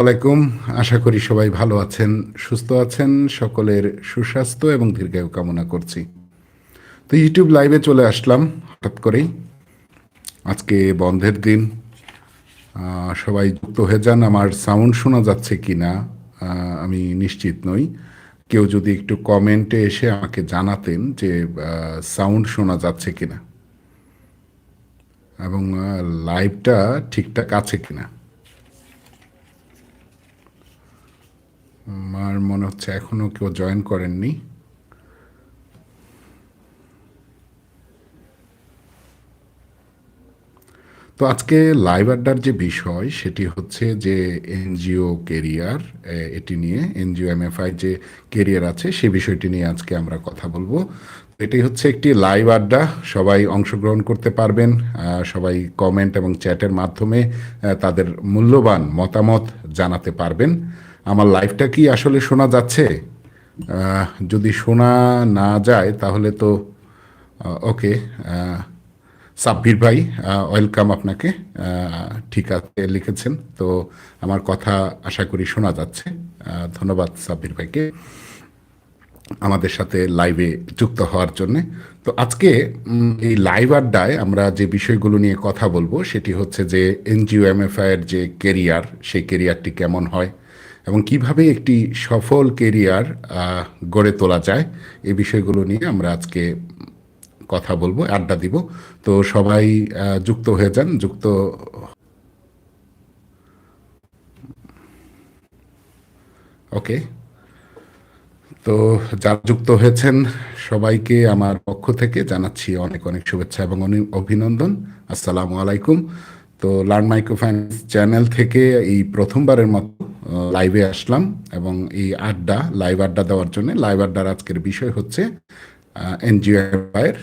আলাইকুম আশা করি সবাই ভালো আছেন, সুস্থ আছেন, সকলের সুস্বাস্থ্য এবং দীর্ঘায়ু কামনা করছি। তো ইউটিউব লাইভে চলে আসলাম, হঠাৎ করেই। আজকে বন্ধের দিন। সবাই যুক্ত হয়ে যান, আমার সাউন্ড শোনা যাচ্ছে কি না আমি নিশ্চিত নই। কেউ যদি একটু কমেন্টে এসে আমাকে জানাতেন যে সাউন্ড শোনা যাচ্ছে কিনা। এবং লাইভটা ঠিকঠাক আছে কিনা। আমার মনে হচ্ছে এখনও কেউ জয়েন করেননি। তো আজকে লাইভ আড্ডার যে বিষয়, সেটি হচ্ছে যে এনজিও কেরিয়ার এটি নিয়ে, এনজিও এমএফআই যে কেরিয়ার আছে, সে বিষয়টি নিয়ে আজকে আমরা কথা বলব। এটি হচ্ছে একটি লাইভ আড্ডা, সবাই অংশগ্রহণ করতে পারবেন সবাই কমেন্ট এবং চ্যাটের মাধ্যমে তাদের মূল্যবান মতামত জানাতে পারবেন। আমার লাইফটা কি আসলে শোনা যাচ্ছে? যদি শোনা না যায়, তাহলে তো ওকে সাব্বির ভাই ওয়েলকাম আপনাকে। ঠিক আছে, লিখেছেন। তো আমার কথা আশা করি শোনা যাচ্ছে। ধন্যবাদ সাব্বির ভাইকে আমাদের সাথে লাইভে যুক্ত হওয়ার জন্য। তো আজকে এই লাইভ আড্ডায় আমরা যে বিষয়গুলো নিয়ে কথা বলব, সেটি হচ্ছে যে এনজিও এমএফআই এর যে কেরিয়ার সেই কেরিয়ারটি কেমন হয় এবং কীভাবে একটি সফল কেরিয়ার গড়ে তোলা যায়, এই বিষয়গুলো নিয়ে আমরা আজকে কথা বলব, আড্ডা দিব। তো সবাই যুক্ত হয়ে যান, যুক্ত ওকে। তো যারা যুক্ত হয়েছেন, সবাইকে আমার পক্ষ থেকে জানাচ্ছি অনেক অনেক শুভেচ্ছা এবং অভিনন্দন। আসসালামু আলাইকুম। তো লার্ন মাইক্রো ফাইন্যান্স চ্যানেল থেকে এই প্রথমবারের মতো লাইভে আসলাম এবং এই আড্ডা লাইভ আড্ডা দেওয়ার জন্য লাইভ আড্ডার আজকের বিষয় হচ্ছে এনজিও এর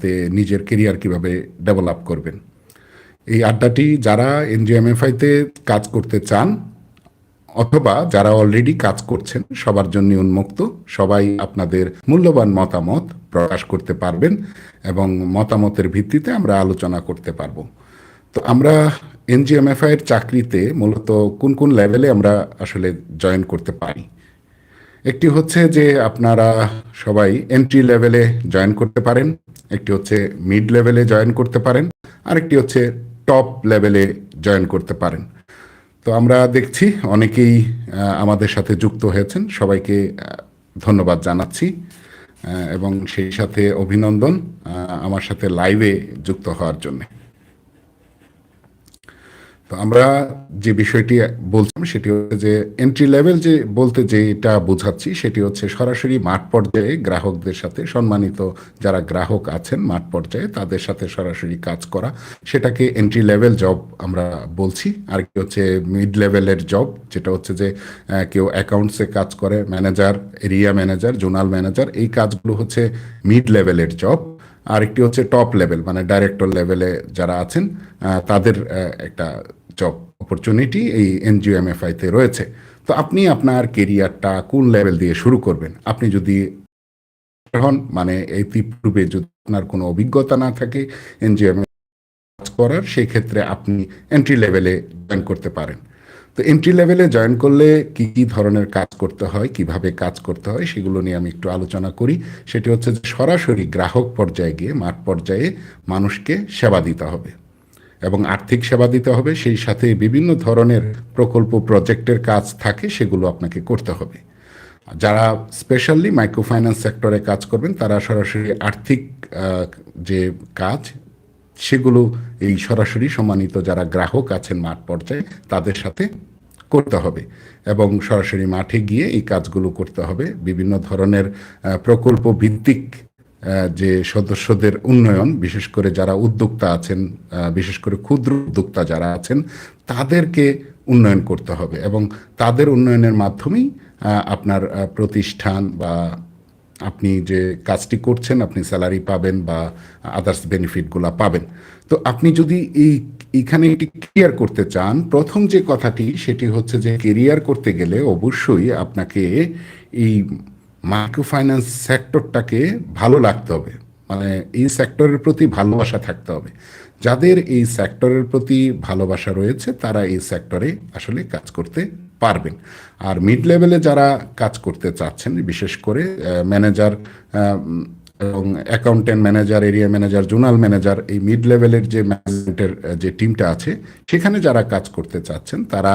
তে নিজের কেরিয়ার কীভাবে ডেভেলপ করবেন। এই আড্ডাটি যারা এনজিওএমএফআইতে কাজ করতে চান, অথবা যারা অলরেডি কাজ করছেন, সবার জন্য উন্মুক্ত। সবাই আপনাদের মূল্যবান মতামত প্রকাশ করতে পারবেন এবং মতামতের ভিত্তিতে আমরা আলোচনা করতে পারব। তো আমরা এনজিএমএফআই এর চাকরিতে মূলত কোন কোন লেভেলে আমরা আসলে জয়েন করতে পারি? একটি হচ্ছে যে আপনারা সবাই এন্ট্রি লেভেলে জয়েন করতে পারেন, একটি হচ্ছে মিড লেভেলে জয়েন করতে পারেন, আরেকটি হচ্ছে টপ লেভেলে জয়েন করতে পারেন। তো আমরা দেখছি অনেকেই আমাদের সাথে যুক্ত হয়েছেন, সবাইকে ধন্যবাদ জানাচ্ছি এবং সেই সাথে অভিনন্দন আমার সাথে লাইভে যুক্ত হওয়ার জন্য। তো আমরা যে বিষয়টি বলছিলাম, সেটি হচ্ছে যে এন্ট্রি লেভেল যে বলতে যেটা বোঝাচ্ছি, সেটি হচ্ছে সরাসরি মাঠ পর্যায়ে গ্রাহকদের সাথে, সম্মানিত যারা গ্রাহক আছেন মাঠ পর্যায়ে, তাদের সাথে সরাসরি কাজ করা, সেটাকে এন্ট্রি লেভেল জব আমরা বলছি। আর কি হচ্ছে মিড লেভেলের জব যেটা হচ্ছে যে কেউ অ্যাকাউন্টসে কাজ করে manager area manager zonal manager এই কাজগুলো হচ্ছে মিড লেভেলের জব আরেকটি হচ্ছে টপ লেভেল মানে ডাইরেক্টর লেভেলে যারা আছেন তাদের একটা জব অপরচুনিটি এই এনজিওএমএফআইতে রয়েছে। তো আপনি আপনার কেরিয়ারটা কোন লেভেল দিয়ে শুরু করবেন? আপনি যদি হন মানে এই পূর্বে যদি আপনার কোনো অভিজ্ঞতা না থাকে এনজিওএম কাজ করার সেই ক্ষেত্রে আপনি এন্ট্রি লেভেলে জয়েন করতে পারেন। তো এন্ট্রি লেভেলে জয়েন করলে কি কি ধরনের কাজ করতে হয়, কীভাবে কাজ করতে হয়, সেগুলো নিয়ে আমি একটু আলোচনা করি। সেটি হচ্ছে যে সরাসরি গ্রাহক পর্যায়ে গিয়ে মাঠ পর্যায়ে মানুষকে সেবা দিতে হবে। এবং আর্থিক সেবা দিতে হবে, সেই সাথে বিভিন্ন ধরনের প্রকল্প, প্রজেক্টের কাজ থাকে, সেগুলো আপনাকে করতে হবে। যারা স্পেশালি মাইক্রো ফাইন্যান্স সেক্টরে কাজ করবেন, তারা সরাসরি আর্থিক যে কাজ, সেগুলো এই সরাসরি সম্মানিত যারা গ্রাহক আছেন মাঠ পর্যায়ে, তাদের সাথে করতে হবে এবং সরাসরি মাঠে গিয়ে এই কাজগুলো করতে হবে। বিভিন্ন ধরনের প্রকল্প ভিত্তিক যে সদস্যদের উন্নয়ন, বিশেষ করে যারা উদ্যোক্তা আছেন বিশেষ করে ক্ষুদ্র উদ্যোক্তা যারা আছেন, তাদেরকে উন্নয়ন করতে হবে এবং তাদের উন্নয়নের মাধ্যমেই আপনার প্রতিষ্ঠান বা আপনি যে কাজটি করছেন, আপনি স্যালারি পাবেন বা আদার্স বেনিফিটগুলো পাবেন। তো আপনি যদি এই এখানে একটি ক্লিয়ার করতে চান, প্রথম যে কথাটি, সেটি হচ্ছে যে কেরিয়ার করতে গেলে অবশ্যই আপনাকে এই মাইক্রো ফাইন্যান্স সেক্টরটাকে ভালো লাগতে হবে। মানে এই সেক্টরের প্রতি ভালোবাসা থাকতে হবে। যাদের এই সেক্টরের প্রতি ভালোবাসা রয়েছে, তারা এই সেক্টরে আসলে কাজ করতে পারবেন। আর মিড লেভেলে যারা কাজ করতে চাচ্ছেন, বিশেষ করে ম্যানেজার এবং accountant manager, area manager, zonal manager, এই মিড লেভেলের যে ম্যানেজমেন্টের যে টিমটা আছে, সেখানে যারা কাজ করতে চাচ্ছেন, তারা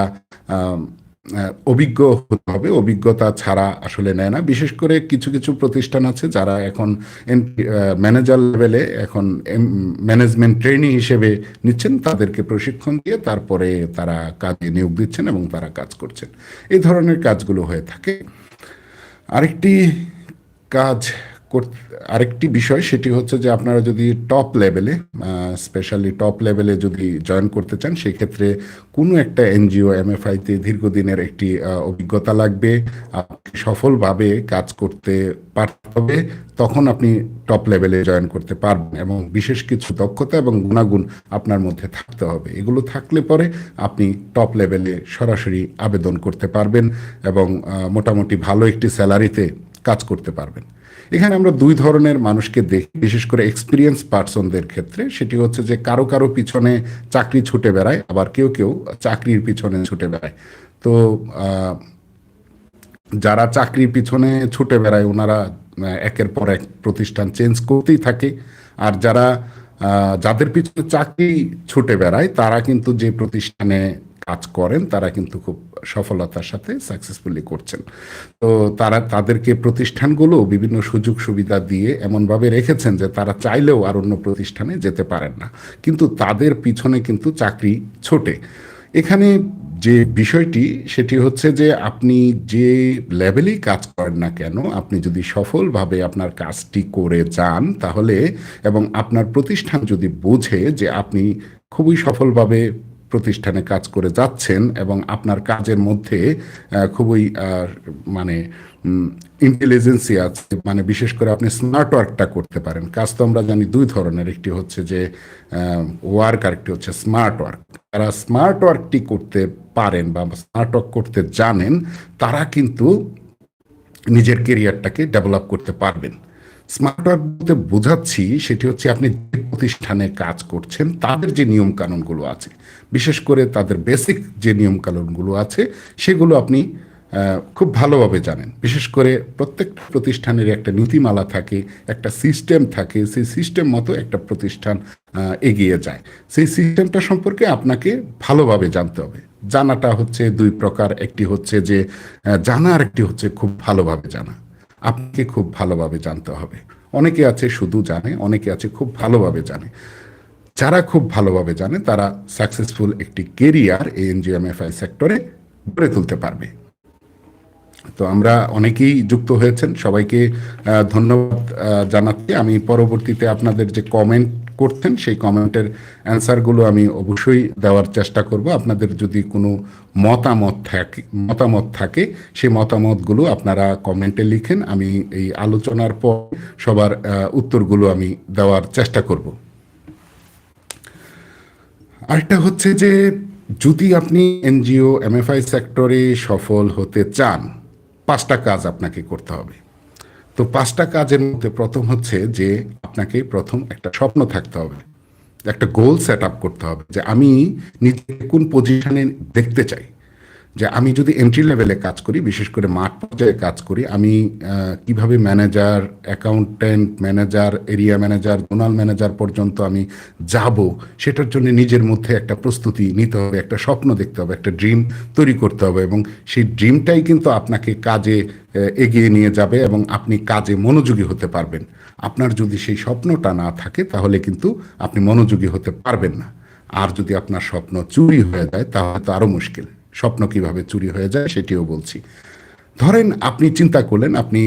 অভিজ্ঞ হতে হবে, অভিজ্ঞতা ছাড়া আসলে নেয় না। বিশেষ করে কিছু কিছু প্রতিষ্ঠান আছে যারা এখন ম্যানেজার লেভেলে এখন ম্যানেজমেন্ট ট্রেনিং হিসেবে নিচ্ছেন। তাদেরকে প্রশিক্ষণ দিয়ে তারপরে তারা কাজে নিয়োগ দিচ্ছেন এবং তারা কাজ করছেন। এই ধরনের কাজগুলো হয়ে থাকে। আরেকটি কাজ আরেকটি বিষয়, সেটি হচ্ছে যে আপনারা যদি টপ লেভেলে স্পেশালি টপ লেভেলে যদি জয়েন করতে চান, সেক্ষেত্রে কোনো একটা এনজিও এমএফআইতে দীর্ঘদিনের একটি অভিজ্ঞতা লাগবে। আপনি সফলভাবে কাজ করতে পারতে হবে তখন আপনি টপ লেভেলে জয়েন করতে পারবেন এবং বিশেষ কিছু দক্ষতা এবং গুণাগুণ আপনার মধ্যে থাকতে হবে। এগুলো থাকলে পরে আপনি টপ লেভেলে সরাসরি আবেদন করতে পারবেন এবং মোটামুটি ভালো একটি স্যালারিতে কাজ করতে পারবেন। এখানে আমরা দুই ধরনের মানুষকে দেখি, বিশেষ করে এক্সপিরিয়েন্স পার্সনদের ক্ষেত্রে। সেটি হচ্ছে যে কারও কারও পিছনে চাকরি ছুটে বেড়ায়, আবার কেউ কেউ চাকরির পিছনে ছুটে বেড়ায়। তো যারা চাকরির পিছনে ছুটে বেড়ায়, ওনারা একের পর এক প্রতিষ্ঠান চেঞ্জ করতেই থাকে। আর যারা যাদের পিছনে চাকরি ছুটে বেড়ায়, তারা কিন্তু যে প্রতিষ্ঠানে কাজ করেন, তারা কিন্তু খুব সফলতার সাথে সাকসেসফুলি করছেন। তো তারা, তাদেরকে প্রতিষ্ঠানগুলো বিভিন্ন সুযোগ সুবিধা দিয়ে এমনভাবে রেখেছেন যে তারা চাইলেও আর অন্য প্রতিষ্ঠানে যেতে পারেন না। কিন্তু তাদের পিছনে কিন্তু চাকরি ছোটে। এখানে যে বিষয়টি, সেটি হচ্ছে যে আপনি যে লেভেলেই কাজ করেন না কেন, আপনি যদি সফলভাবে আপনার কাজটি করে যান তাহলে, এবং আপনার প্রতিষ্ঠান যদি বোঝে যে আপনি খুবই সফলভাবে প্রতিষ্ঠানে কাজ করে যাচ্ছেন এবং আপনার কাজের মধ্যে খুবই মানে ইন্টেলিজেন্সি আছে। মানে বিশেষ করে আপনি স্মার্ট ওয়ার্কটা করতে পারেন। কাজ তো আমরা জানি দুই ধরনের। একটি হচ্ছে যে ওয়ার্ক আরেকটি হচ্ছে স্মার্ট ওয়ার্ক যারা স্মার্ট ওয়ার্কটি করতে পারেন বা স্মার্ট ওয়ার্ক করতে জানেন, তারা কিন্তু নিজের কেরিয়ারটাকে ডেভেলপ করতে পারবেন। স্মার্ট ওয়ার্ক বলতে বোঝাচ্ছি সেটি হচ্ছে আপনি যে প্রতিষ্ঠানে কাজ করছেন, তাদের যে নিয়ম কানুনগুলো আছে, বিশেষ করে তাদের বেসিক যে নিয়ম কানুনগুলো আছে, সেগুলো আপনি খুব ভালোভাবে জানেন। বিশেষ করে প্রত্যেকটা প্রতিষ্ঠানের একটা নীতিমালা থাকে, একটা সিস্টেম থাকে, সেই সিস্টেম মতো একটা প্রতিষ্ঠান এগিয়ে যায়। সেই সিস্টেমটা সম্পর্কে আপনাকে ভালোভাবে জানতে হবে। জানাটা হচ্ছে দুই প্রকার, একটি হচ্ছে যে জানা আর একটি হচ্ছে খুব ভালোভাবে জানা। আপনাকে খুব ভালোভাবে জানতে হবে। অনেকে আছে শুধু জানে, অনেকে আছে খুব ভালোভাবে জানে। যারা খুব ভালোভাবে জানে, তারা সাকসেসফুল একটি কেরিয়ার এই এনজিএমএফআই সেক্টরে গড়ে তুলতে পারবে। তো আমরা অনেকেই যুক্ত হয়েছেন, সবাইকে ধন্যবাদ জানাতে জানাচ্ছি। আমি পরবর্তীতে আপনাদের যে কমেন্ট করতেন, সেই কমেন্টের অ্যান্সারগুলো আমি অবশ্যই দেওয়ার চেষ্টা করব। আপনাদের যদি কোনো মতামত থাকে মতামত থাকে, সেই মতামতগুলো আপনারা কমেন্টে লিখেন। আমি এই আলোচনার পর সবার উত্তরগুলো আমি দেওয়ার চেষ্টা করব। আরেকটা হচ্ছে যে, যদি আপনি এনজিও, এমএফআই সেক্টরে সফল হতে চান, পাঁচটা কাজ আপনাকে করতে হবে। তো পাঁচটা কাজের মধ্যে প্রথম হচ্ছে যে আপনাকে প্রথম একটা স্বপ্ন থাকতে হবে, একটা গোল সেট আপ করতে হবে যে আমি নিজেকে কোন পজিশনে দেখতে চাই। যে আমি যদি এন্ট্রি লেভেলে কাজ করি, বিশেষ করে মাঠ পর্যায়ে কাজ করি, আমি কীভাবে manager accountant manager area manager zonal manager পর্যন্ত আমি যাব, সেটার জন্য নিজের মধ্যে একটা প্রস্তুতি নিতে হবে, একটা স্বপ্ন দেখতে হবে, একটা ড্রিম তৈরি করতে হবে এবং সেই ড্রিমটাই কিন্তু আপনাকে কাজে এগিয়ে নিয়ে যাবে এবং আপনি কাজে মনোযোগী হতে পারবেন। আপনার যদি সেই স্বপ্নটা না থাকে, তাহলে কিন্তু আপনি মনোযোগী হতে পারবেন না। আর যদি আপনার স্বপ্ন চুরি হয়ে যায়, তাহলে তো আরও মুশকিল। স্বপ্ন কীভাবে চুরি হয়ে যায় সেটিও বলছি। ধরেন আপনি চিন্তা করলেন, আপনি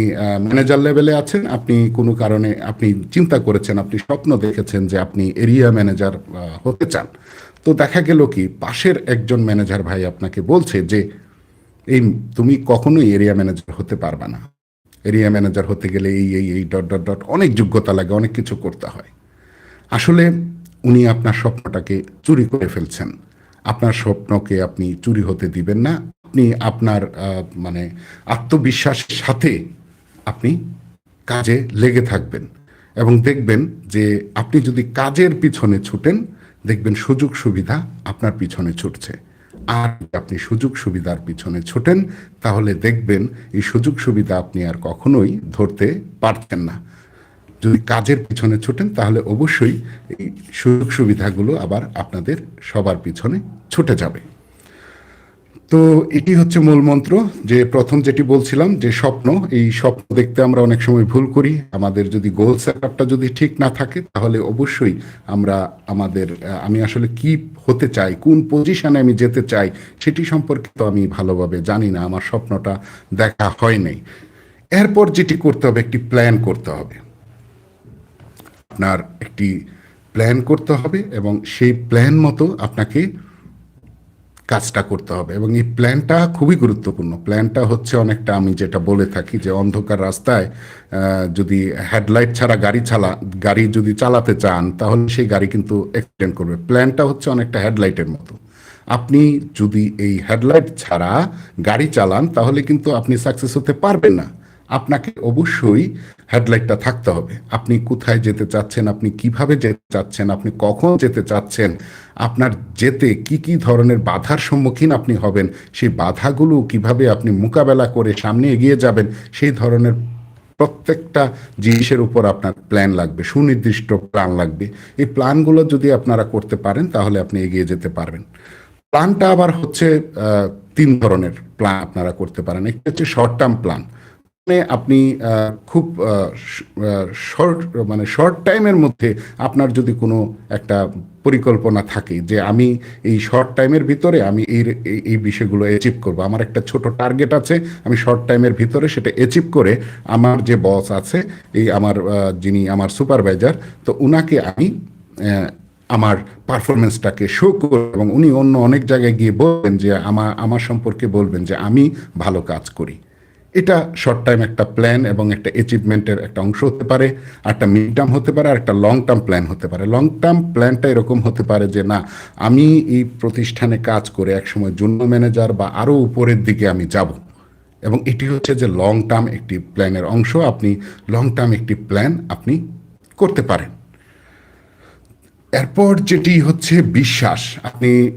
ম্যানেজার লেভেলে আছেন, আপনি কোনো কারণে, আপনি চিন্তা করেছেন, আপনি স্বপ্ন দেখেছেন যে আপনি এরিয়া ম্যানেজার হতে চান। তো দেখা গেল কি, পাশের একজন ম্যানেজার ভাই আপনাকে বলছে যে, এই তুমি কখনোই এরিয়া ম্যানেজার হতে পারবে না। এরিয়া ম্যানেজার হতে গেলে এই এই এই, ডট ডট ডট, অনেক যোগ্যতা লাগে, অনেক কিছু করতে হয়। আসলে উনি আপনার স্বপ্নটাকে চুরি করে ফেলছেন। আপনার স্বপ্নকে আপনি চুরি হতে দিবেন না। আপনি আপনার মানে আত্মবিশ্বাসের সাথে আপনি কাজে লেগে থাকবেন এবং দেখবেন যে আপনি যদি কাজের পিছনে ছুটেন, দেখবেন সুযোগ সুবিধা আপনার পিছনে ছুটছে। আর আপনি সুযোগ সুবিধার পিছনে ছোটেন, তাহলে দেখবেন এই সুযোগ সুবিধা আপনি আর কখনোই ধরতে পারছেন না। যদি কাজের পিছনে ছোটেন, তাহলে অবশ্যই এই সুযোগ সুবিধাগুলো আবার আপনাদের সবার পিছনে ছুটে যাবে। তো এটি হচ্ছে মূল মন্ত্র, যে প্রথম যেটি বলছিলাম, যে স্বপ্ন, এই স্বপ্ন দেখতে আমরা অনেক সময় ভুল করি। আমাদের যদি গোল সেটআপটা যদি ঠিক না থাকে, তাহলে অবশ্যই আমরা আমাদের আমি আসলে কি হতে চাই, কোন পজিশনে আমি যেতে চাই, সেটি সম্পর্কে তো আমি ভালোভাবে জানি না, আমার স্বপ্নটা দেখা হয় নাই। এরপর যেটি করতে হবে, একটি প্ল্যান করতে হবে। আপনার একটি প্ল্যান করতে হবে এবং সেই প্ল্যান মতো আপনাকে কাজটা করতে হবে এবং এই প্ল্যানটা খুবই গুরুত্বপূর্ণ। প্ল্যানটা হচ্ছে অনেকটা আমি যেটা বলে থাকি যে অন্ধকার রাস্তায় যদি হেডলাইট ছাড়া গাড়ি চালা, গাড়ি যদি চালাতে চান, তাহলে সেই গাড়ি কিন্তু অ্যাক্সিডেন্ট করবে। প্ল্যানটা হচ্ছে অনেকটা হেডলাইটের মতো। আপনি যদি এই হেডলাইট ছাড়া গাড়ি চালান, তাহলে কিন্তু আপনি সাকসেস হতে পারবেন না। আপনাকে অবশ্যই হেডলাইটটা থাকতে হবে। আপনি কোথায় যেতে চাচ্ছেন, আপনি কীভাবে যেতে চাচ্ছেন, আপনি কখন যেতে চাচ্ছেন, আপনার যেতে কি কি ধরনের বাধার সম্মুখীন আপনি হবেন, সেই বাধাগুলো কীভাবে আপনি মোকাবেলা করে সামনে এগিয়ে যাবেন, সেই ধরনের প্রত্যেকটা জিনিসের উপর আপনার প্ল্যান লাগবে, সুনির্দিষ্ট প্ল্যান লাগবে। এই প্ল্যানগুলো যদি আপনারা করতে পারেন, তাহলে আপনি এগিয়ে যেতে পারবেন। প্ল্যানটা আবার হচ্ছে তিন ধরনের প্ল্যান আপনারা করতে পারেন। একটি হচ্ছে শর্ট টার্ম প্ল্যান আপনি খুব শর্ট মানে শর্ট টাইমের মধ্যে আপনার যদি কোনো একটা পরিকল্পনা থাকে যে আমি এই শর্ট টাইমের ভিতরে আমি এই, এই- বিষয়গুলো অ্যাচিভ করব, আমার একটা ছোট টার্গেট আছে, আমি শর্ট টাইমের ভিতরে সেটা অ্যাচিভ করে আমার যে বস আছে, এই আমার যিনি আমার সুপারভাইজার তো উনাকে আমি আমার পারফরমেন্সটাকে শো করব এবং উনি অন্য অনেক জায়গায় গিয়ে বলবেন যে আমার আমার সম্পর্কে বলবেন যে আমি ভালো কাজ করি। এটা শর্ট টাইম একটা প্ল্যান এবং একটা অ্যাচিভমেন্টের একটা অংশ হতে পারে একটা মিড টার্ম হতে পারে আর একটা লং টার্ম প্ল্যান হতে পারে। লং টার্ম প্ল্যানটা এরকম হতে পারে যে, না, আমি এই প্রতিষ্ঠানে কাজ করে একসময় জুনিয়র ম্যানেজার বা আরও উপরের দিকে আমি যাব। এবং এটি হচ্ছে যে লং টার্ম একটি প্ল্যানের অংশ। আপনি লং টার্ম একটি প্ল্যান আপনি করতে পারেন। এরপর যেটি হচ্ছে বিশ্বাস। আপনি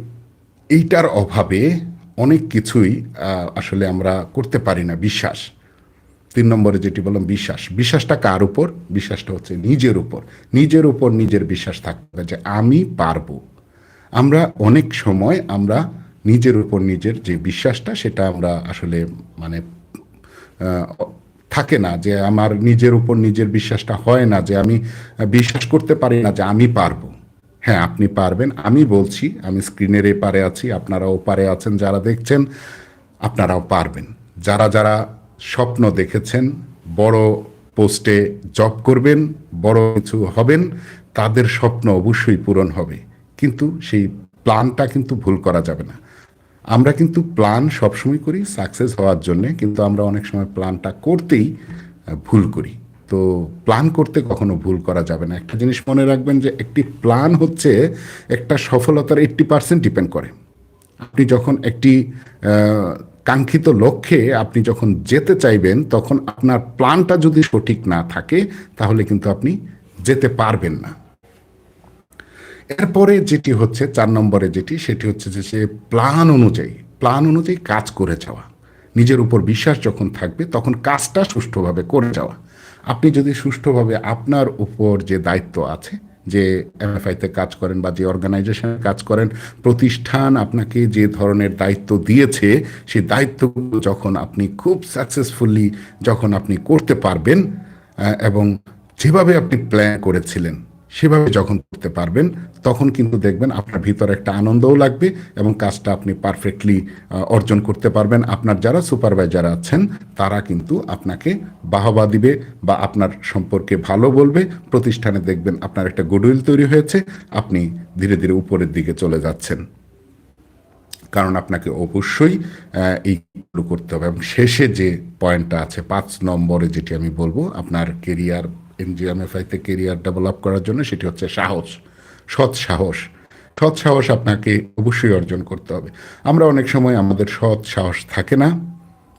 এইটার অভাবে অনেক কিছুই আসলে আমরা করতে পারি না, বিশ্বাস। তিন নম্বরে যেটি বললাম, বিশ্বাস। বিশ্বাসটা কার উপর? বিশ্বাসটা হচ্ছে নিজের উপর। নিজের উপর নিজের বিশ্বাস থাকতে হবে যে আমি পারব। আমরা অনেক সময় আমরা নিজের উপর নিজের যে বিশ্বাসটা, সেটা আমরা আসলে মানে থাকে না যে আমার নিজের উপর নিজের বিশ্বাসটা হয় না, যে আমি বিশ্বাস করতে পারি না যে আমি পারব। হ্যাঁ আপনি পারবেন। আমি বলছি, আমি স্ক্রিনের এপারে আছি আপনারাও পারে আছেন, যারা দেখছেন, আপনারাও পারবেন। যারা যারা স্বপ্ন দেখেছেন, বড় পোস্টে জব করবেন, বড় কিছু হবেন, তাদের স্বপ্ন অবশ্যই পূরণ হবে। কিন্তু সেই প্ল্যানটা কিন্তু ভুল করা যাবে না। আমরা কিন্তু প্ল্যান সবসময় করি সাকসেস হওয়ার জন্য, কিন্তু আমরা অনেক সময় প্ল্যানটা করতেই ভুল করি। তো প্ল্যান করতে কখনো ভুল করা যাবে না। একটা জিনিস মনে রাখবেন যে একটি প্ল্যান হচ্ছে একটা সফলতার এইট্টি পার্সেন্ট ডিপেন্ড করে। আপনি যখন একটি কাঙ্ক্ষিত লক্ষ্যে আপনি যখন যেতে চাইবেন, তখন আপনার প্ল্যানটা যদি সঠিক না থাকে, তাহলে কিন্তু আপনি যেতে পারবেন না। এরপরে যেটি হচ্ছে, চার নম্বরে যেটি, সেটি হচ্ছে যে সে প্ল্যান অনুযায়ী প্ল্যান অনুযায়ী কাজ করে যাওয়া। নিজের উপর বিশ্বাস যখন থাকবে, তখন কাজটা সুষ্ঠুভাবে করে যাওয়া। আপনি যদি সুষ্ঠুভাবে আপনার উপর যে দায়িত্ব আছে, যে এমএফআইতে কাজ করেন বা যে অর্গানাইজেশনে কাজ করেন, প্রতিষ্ঠান আপনাকে যে ধরনের দায়িত্ব দিয়েছে, সেই দায়িত্বগুলো যখন আপনি খুব সাকসেসফুলি যখন আপনি করতে পারবেন এবং যেভাবে আপনি প্ল্যান করেছিলেন সেভাবে যখন করতে পারবেন, তখন কিন্তু দেখবেন আপনার ভিতরে একটা আনন্দও লাগবে এবং কাজটা আপনি পারফেক্টলি অর্জন করতে পারবেন। আপনার যারা সুপারভাইজার আছেন, তারা কিন্তু আপনাকে বাহবা দিবে বা আপনার সম্পর্কে ভালো বলবে। প্রতিষ্ঠানে দেখবেন আপনার একটা গুডউইল তৈরি হয়েছে, আপনি ধীরে ধীরে উপরের দিকে চলে যাচ্ছেন। কারণ আপনাকে অবশ্যই এইগুলো করতে হবে। এবং শেষে যে পয়েন্টটা আছে, পাঁচ নম্বরে যেটি আমি বলব, আপনার কেরিয়ার এনজিএমএফআইতে কেরিয়ার ডেভেলপ করার জন্য সেটি হচ্ছে সাহস, সৎ সাহস। সৎ সাহস আপনাকে অবশ্যই অর্জন করতে হবে। আমরা অনেক সময় আমাদের সৎ সাহস থাকে না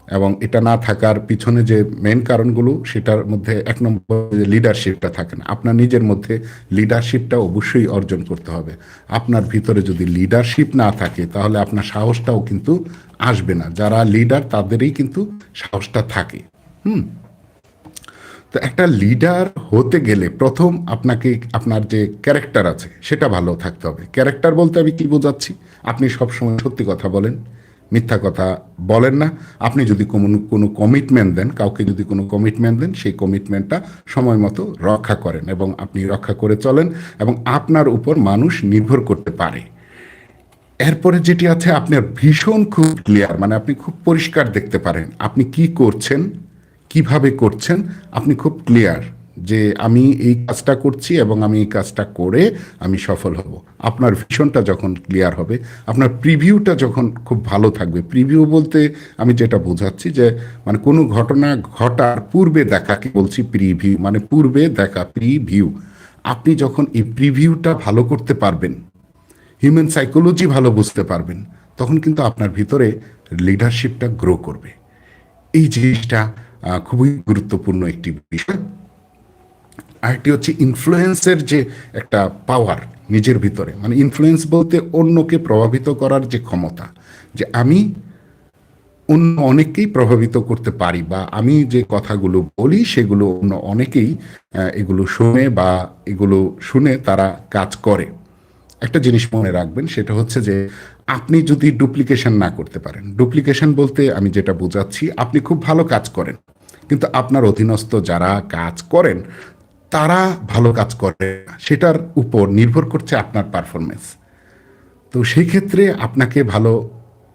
এবং এটা না থাকার পিছনে যে মেন কারণগুলো, সেটার মধ্যে এক নম্বর লিডারশিপটা থাকে না। আপনার নিজের মধ্যে লিডারশিপটা অবশ্যই অর্জন করতে হবে। আপনার ভিতরে যদি লিডারশিপ না থাকে, তাহলে আপনার সাহসটাও কিন্তু আসবে না। যারা লিডার তাদেরই কিন্তু সাহসটা থাকে। হুম? তো একটা লিডার হতে গেলে প্রথম আপনাকে, আপনার যে ক্যারেক্টার আছে, সেটা ভালো থাকতে হবে। ক্যারেক্টার বলতে আমি কি বোঝাচ্ছি? আপনি সবসময় সত্যি কথা বলেন, মিথ্যা কথা বলেন না। আপনি যদি কোনো কোনো কমিটমেন্ট দেন, কাউকে যদি কোনো কমিটমেন্ট দেন, সেই কমিটমেন্টটা সময় মতো রক্ষা করেন এবং আপনি রক্ষা করে চলেন এবং আপনার উপর মানুষ নির্ভর করতে পারে। এরপরে যেটি আছে, আপনার ভীষণ খুব ক্লিয়ার মানে আপনি খুব পরিষ্কার দেখতে পারেন। আপনি কি করছেন? কীভাবে করছেন, আপনি খুব ক্লিয়ার যে আমি এই কাজটা করছি এবং আমি এই কাজটা করে আমি সফল হব। আপনার ভিশনটা যখন ক্লিয়ার হবে, আপনার প্রিভিউটা যখন খুব ভালো থাকবে। প্রিভিউ বলতে আমি যেটা বোঝাচ্ছি যে মানে কোনো ঘটনা ঘটার পূর্বে দেখাকে বলছি প্রিভিউ মানে পূর্বে দেখা প্রিভিউ আপনি যখন এই প্রিভিউটা ভালো করতে পারবেন হিউম্যান সাইকোলজি ভালো বুঝতে পারবেন, তখন কিন্তু আপনার ভিতরে লিডারশিপটা গ্রো করবে। এই জিনিসটা খুবই গুরুত্বপূর্ণ একটি বিষয়। আরেকটি হচ্ছে ইনফ্লুয়েন্সের যে একটা পাওয়ার নিজের ভিতরে মানে ইনফ্লুয়েন্স বলতে অন্যকে প্রভাবিত করার যে ক্ষমতা, যে আমি অন্য অনেককেই প্রভাবিত করতে পারি বা আমি যে কথাগুলো বলি সেগুলো অন্য অনেকেই এগুলো শুনে বা এগুলো শুনে তারা কাজ করে। একটা জিনিস মনে রাখবেন, সেটা হচ্ছে যে আপনি যদি ডুপ্লিকেশন না করতে পারেন ডুপ্লিকেশন বলতে আমি যেটা বোঝাচ্ছি, আপনি খুব ভালো কাজ করেন, কিন্তু আপনার অধীনস্থ যারা কাজ করেন, তারা ভালো কাজ করে সেটার উপর নির্ভর করছে আপনার পারফরমেন্স তো সেই ক্ষেত্রে আপনাকে ভালো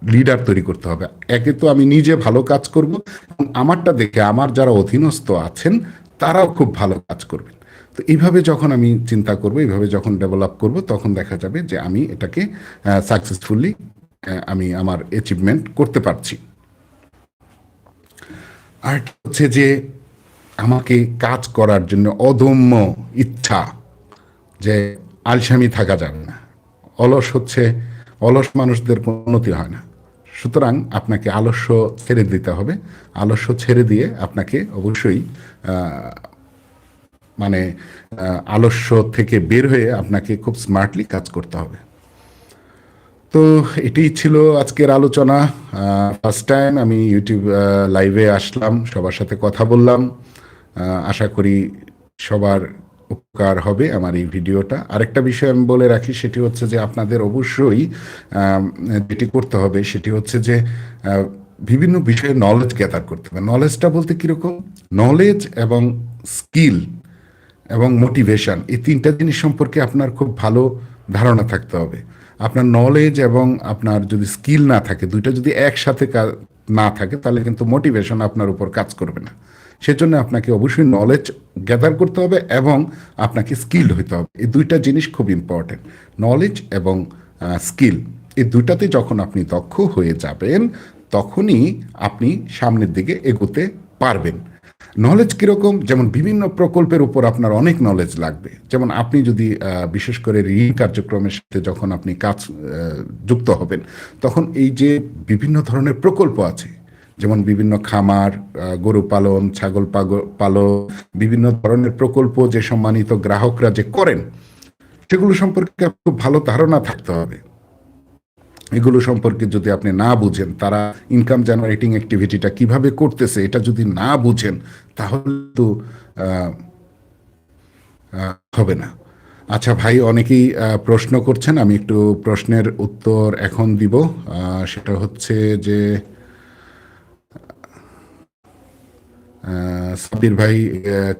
লিডার তৈরি করতে হবে। একে তো আমি নিজে ভালো কাজ করব, এবং আমারটা দেখে আমার যারা অধীনস্থ আছেন, তারাও খুব ভালো কাজ করবেন। তো এইভাবে যখন আমি চিন্তা করব, এইভাবে যখন ডেভেলপ করব, তখন দেখা যাবে যে আমি এটাকে সাকসেসফুলি আমি আমার অ্যাচিভমেন্ট করতে পারছি। আর হচ্ছে যে আমাকে কাজ করার জন্য অদম্য ইচ্ছা যে আলসামি থাকা যাবে না। অলস হচ্ছে, অলস মানুষদের উন্নতি হয় না। সুতরাং আপনাকে আলস্য ছেড়ে দিতে হবে। আলস্য ছেড়ে দিয়ে আপনাকে অবশ্যই মানে আলস্য থেকে বের হয়ে আপনাকে খুব স্মার্টলি কাজ করতে হবে। তো এটাই ছিল আজকের আলোচনা। ফার্স্ট টাইম আমি ইউটিউব লাইভে আসলাম, সবার সাথে কথা বললাম। আশা করি সবার উপকার হবে আমার এই ভিডিওটা। আরেকটা বিষয় আমি বলে রাখি, সেটি হচ্ছে যে আপনাদের অবশ্যই যেটি করতে হবে, সেটি হচ্ছে যে বিভিন্ন বিষয়ে নলেজ গ্যাদার করতে হবে। নলেজটা বলতে কীরকম? নলেজ এবং স্কিল এবং মোটিভেশন এই তিনটা জিনিস সম্পর্কে আপনার খুব ভালো ধারণা থাকতে হবে। আপনার নলেজ এবং আপনার যদি স্কিল না থাকে, দুইটা যদি একসাথে না থাকে, তাহলে কিন্তু মোটিভেশন আপনার উপর কাজ করবে না। সেজন্য আপনাকে অবশ্যই নলেজ গ্যাদার করতে হবে এবং আপনাকে স্কিল হতে হবে। এই দুইটা জিনিস খুব ইম্পর্টেন্ট নলেজ এবং স্কিল এই দুইটাতে যখন আপনি দক্ষ হয়ে যাবেন, তখনই আপনি সামনের দিকে এগোতে পারবেন। নলেজ কীরকম? যেমন বিভিন্ন প্রকল্পের উপর আপনার অনেক নলেজ লাগবে। যেমন আপনি যদি বিশেষ করে ঋণ কার্যক্রমের সাথে যখন আপনি কাজ যুক্ত হবেন, তখন এই যে বিভিন্ন ধরনের প্রকল্প আছে, যেমন বিভিন্ন খামার গরু পালন, ছাগল পালন, বিভিন্ন ধরনের প্রকল্প যে সম্মানিত গ্রাহকরা যে করেন, সেগুলো সম্পর্কে খুব ভালো ধারণা থাকতে হবে। এগুলো সম্পর্কে যদি আপনি না বুঝেন তারা ইনকাম জেনারেটিং অ্যাক্টিভিটিটা কীভাবে করতেছে এটা যদি না বুঝেন তাহলে তো হবে না। আচ্ছা ভাই অনেকেই প্রশ্ন করছেন আমি একটু প্রশ্নের উত্তর এখন দিব। সেটা হচ্ছে যে আহ, সাব্বির ভাই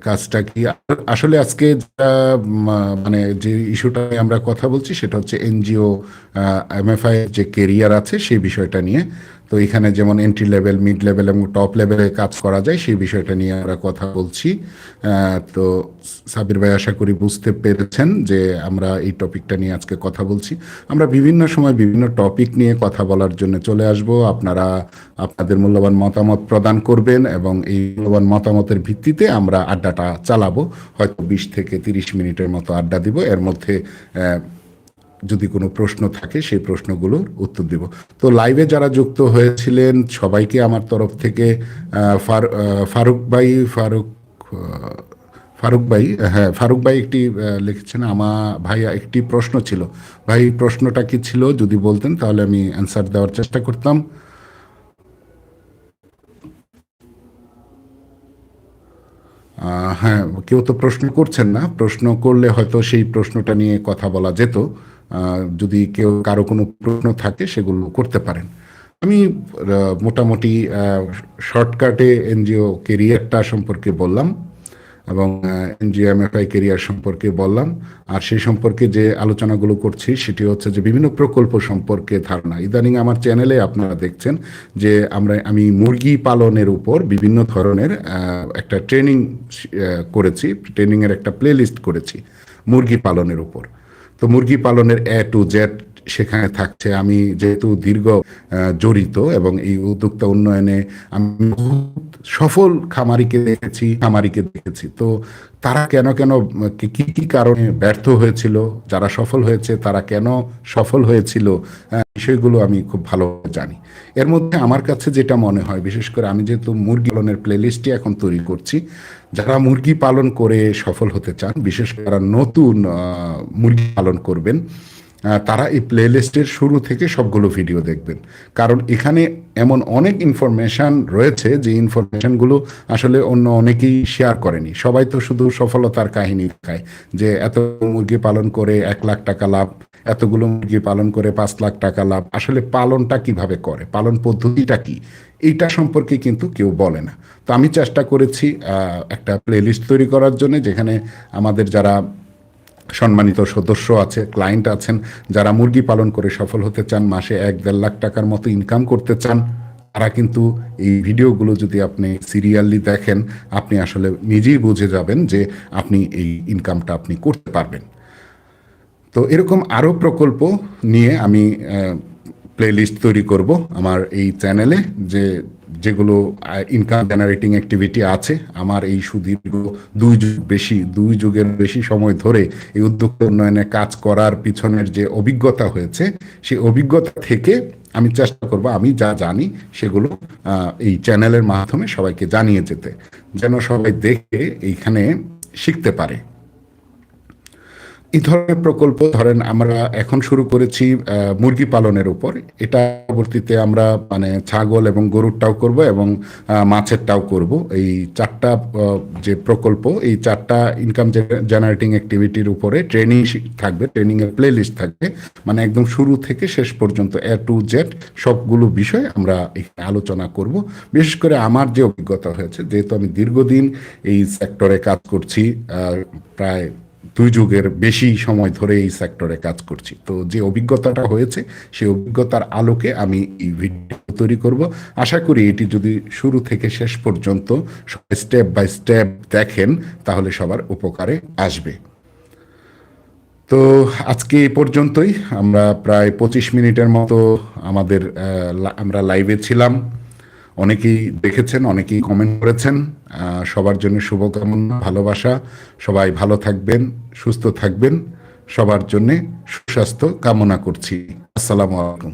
কাজটা কি আসলে আজকে মানে যে ইস্যুটা আমরা কথা বলছি সেটা হচ্ছে এনজিও এমএফআই যে কেরিয়ার আছে সেই বিষয়টা নিয়ে। তো এখানে যেমন এন্ট্রি লেভেল মিড লেভেল এবং টপ লেভেলে কাজ করা যায়, সেই বিষয়টা নিয়ে আমরা কথা বলছি। তো সাবির ভাই, আশা করি বুঝতে পেরেছেন যে আমরা এই টপিকটা নিয়ে আজকে কথা বলছি। আমরা বিভিন্ন সময় বিভিন্ন টপিক নিয়ে কথা বলার জন্য চলে আসব। আপনারা আপনাদের মূল্যবান মতামত প্রদান করবেন এবং এই মূল্যবান মতামতের ভিত্তিতে আমরা আড্ডাটা চালাবো। হয়তো বিশ থেকে তিরিশ মিনিটের মতো আড্ডা দিব। এর মধ্যে যদি কোনো প্রশ্ন থাকে, সেই প্রশ্নগুলোর উত্তর দিব। তো লাইভে যারা যুক্ত হয়েছিলেন, সবাইকে আমার তরফ থেকে ফারুক ভাই, ফারুক ফারুক ভাই হ্যাঁ ফারুক ভাই একটি লিখেছেন, আমা, ভাইয়া, একটি প্রশ্ন ছিল। ভাই, প্রশ্নটা কি ছিল? যদি বলতেন, তাহলে আমি অ্যান্সার দেওয়ার চেষ্টা করতাম। হ্যাঁ কেউ তো প্রশ্ন করছেন না। প্রশ্ন করলে হয়তো সেই প্রশ্নটা নিয়ে কথা বলা যেত। যদি কেউ কারও কোনো প্রশ্ন থাকে, সেগুলো করতে পারেন। আমি মোটামুটি শর্টকাটে এনজিও কেরিয়ারটা সম্পর্কে বললাম এবং এনজিও এমএফআই কেরিয়ার সম্পর্কে বললাম। আর সেই সম্পর্কে যে আলোচনাগুলো করছি, সেটি হচ্ছে যে বিভিন্ন প্রকল্প সম্পর্কে ধারণা। ইদানিং আমার চ্যানেলে আপনারা দেখছেন যে আমরা, আমি মুরগি পালনের উপর বিভিন্ন ধরনের একটা ট্রেনিং করেছি, ট্রেনিংয়ের একটা প্লে লিস্ট করেছি মুরগি পালনের উপর। তো মুরগি পালনের এ টু জেড সেখানে থাকছে। আমি যেহেতু দীর্ঘ জড়িত এবং এই উদ্যোক্তা উন্নয়নে আমি সফল খামারিকে দেখেছি খামারিকে দেখেছি। তো তারা কেন কেন, কি কি কারণে ব্যর্থ হয়েছিল, যারা সফল হয়েছে, তারা কেন সফল হয়েছিল বিষয়গুলো আমি খুব ভালো জানি। এর মধ্যে আমার কাছে যেটা মনে হয়, বিশেষ করে আমি যেহেতু মুরগি পালনের প্লেলিস্টটি এখন তৈরি করছি যারা মুরগি পালন করে সফল হতে চান, বিশেষ করে নতুন মুরগি পালন করবেন তারা এই প্লেলিস্টের শুরু থেকে সবগুলো ভিডিও দেখবেন। কারণ এখানে এমন অনেক ইনফরমেশন রয়েছে যে ইনফরমেশনগুলো আসলে অন্য অনেকেই শেয়ার করেনি। সবাই তো শুধু সফলতার কাহিনী দেখায় যে এত মুরগি পালন করে এক লাখ টাকা লাভ, এতগুলো মুরগি পালন করে পাঁচ লাখ টাকা লাভ। আসলে পালনটা কীভাবে করে? পালন পদ্ধতিটা কি? এইটা সম্পর্কে কিন্তু কেউ বলে না। তো আমি চেষ্টা করেছি একটা প্লেলিস্ট তৈরি করার জন্য যেখানে আমাদের যারা সম্মানিত সদস্য আছে ক্লায়েন্ট আছেন, যারা মুরগি পালন করে সফল হতে চান, মাসে এক দেড় লাখ টাকার মতো ইনকাম করতে চান, তারা কিন্তু এই ভিডিওগুলো যদি আপনি সিরিয়ালি দেখেন, আপনি আসলে নিজেই বুঝে যাবেন যে আপনি এই ইনকামটা আপনি করতে পারবেন। তো এরকম আরও প্রকল্প নিয়ে আমি প্লেলিস্ট তৈরি করব আমার এই চ্যানেলে যে, যেগুলো ইনকাম জেনারেটিং অ্যাক্টিভিটি আছে, আমার এই সুদীর্ঘ দুই যুগ বেশি, দুই যুগের বেশি সময় ধরে এই উদ্যোক্তা উন্নয়নে কাজ করার পিছনের যে অভিজ্ঞতা হয়েছে, সেই অভিজ্ঞতা থেকে আমি চেষ্টা করব, আমি যা জানি সেগুলো এই চ্যানেলের মাধ্যমে সবাইকে জানিয়ে যেতে, যেন সবাই দেখে এইখানে শিখতে পারে। এই ধরনের প্রকল্প ধরেন আমরা এখন শুরু করেছি মুরগি পালনের উপর। এটা পরবর্তীতে আমরা মানে ছাগল এবং গরুরটাও করব এবং মাছেরটাও করব। এই চারটা যে প্রকল্প, এই চারটা ইনকাম জেনারেটিং অ্যাক্টিভিটির উপরে ট্রেনিং থাকবে ট্রেনিং এর প্লে লিস্ট থাকবে। মানে একদম শুরু থেকে শেষ পর্যন্ত এ টু জেড সবগুলো বিষয় আমরা এখানে আলোচনা করব। বিশেষ করে আমার যে অভিজ্ঞতা হয়েছে, যেহেতু আমি দীর্ঘদিন এই সেক্টরে কাজ করছি প্রায় দুই যুগের বেশি সময় ধরে এই সেক্টরে কাজ করছি। তো যে অভিজ্ঞতাটা হয়েছে, সেই অভিজ্ঞতার আলোকে আমি এই ভিডিও তৈরি করব। আশা করি এটি যদি শুরু থেকে শেষ পর্যন্ত স্টেপ বাই স্টেপ দেখেন, তাহলে সবার উপকারে আসবে। তো আজকে এই পর্যন্তই। আমরা প্রায় পঁচিশ মিনিটের মতো আমাদের আমরা লাইভে ছিলাম। অনেকেই দেখেছেন, অনেকেই কমেন্ট করেছেন। সবার জন্য শুভকামনা, ভালোবাসা। সবাই ভালো থাকবেন, সুস্থ থাকবেন। সবার জন্যে সুস্বাস্থ্য কামনা করছি। আসসালামু আলাইকুম।